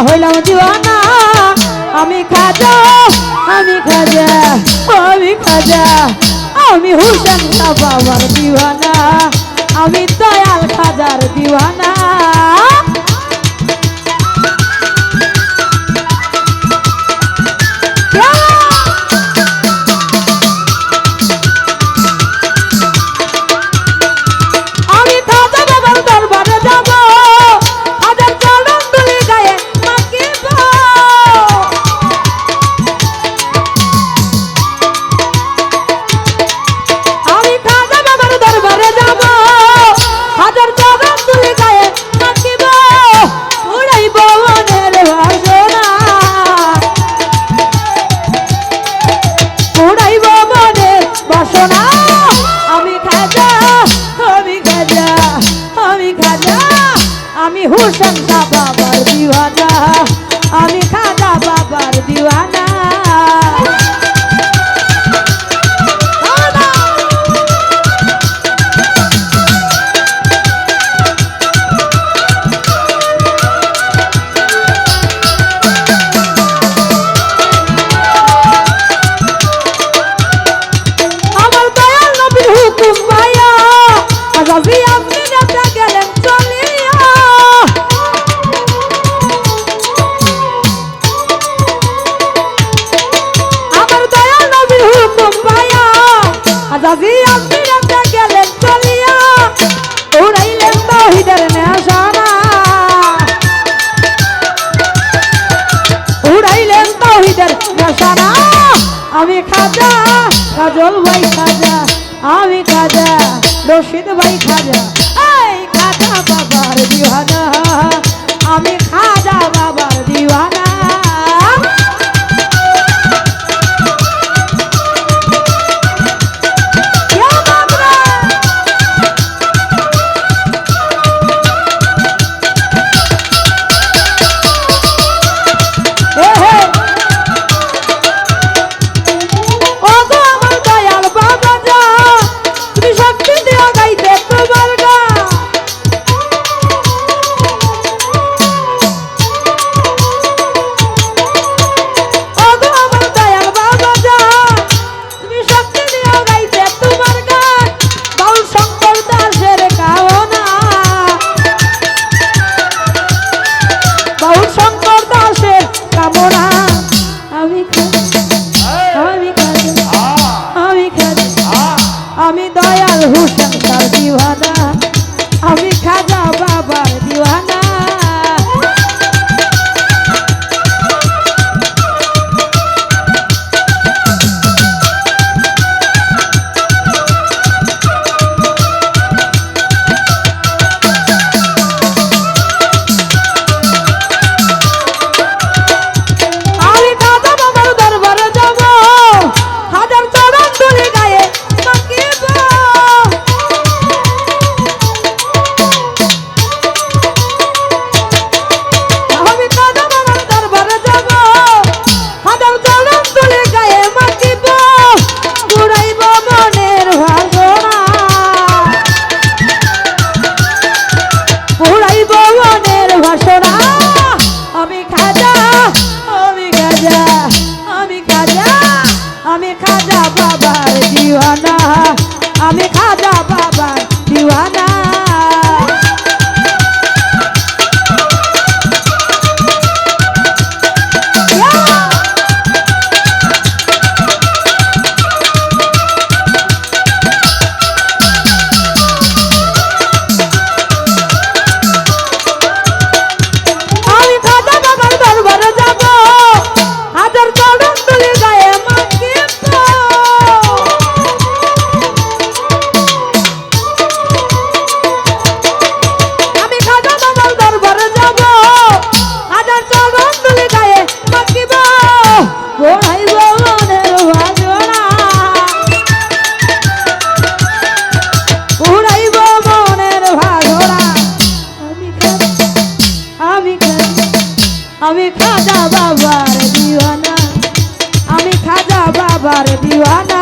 হইলাম জীবনা। আমি খাজা আমি খাজা আমি খাজা। আমি হুসেন বাবার দিওয়ানা। আমি দয়াল খাজার দিওয়ানা। আমি আজাজি আপনি নেতা গেলেন চলিয়া, উড়াইলেন তহিদের নেশানা উড়াইলেন তহিদের নেশানা আমি খাজা, কাজল ভাই খাজা, আমি খাজা, রশিদ ভাই খাজা। এই খাজা বাবার দিওয়ানা সংসার দিওয়ানা আমি খাদ আমি খাজা বাবার দিওয়ানা আমি খা আমি খাজা বাবার দিওয়ানা। আমি খাজা বাবার দিওয়ানা।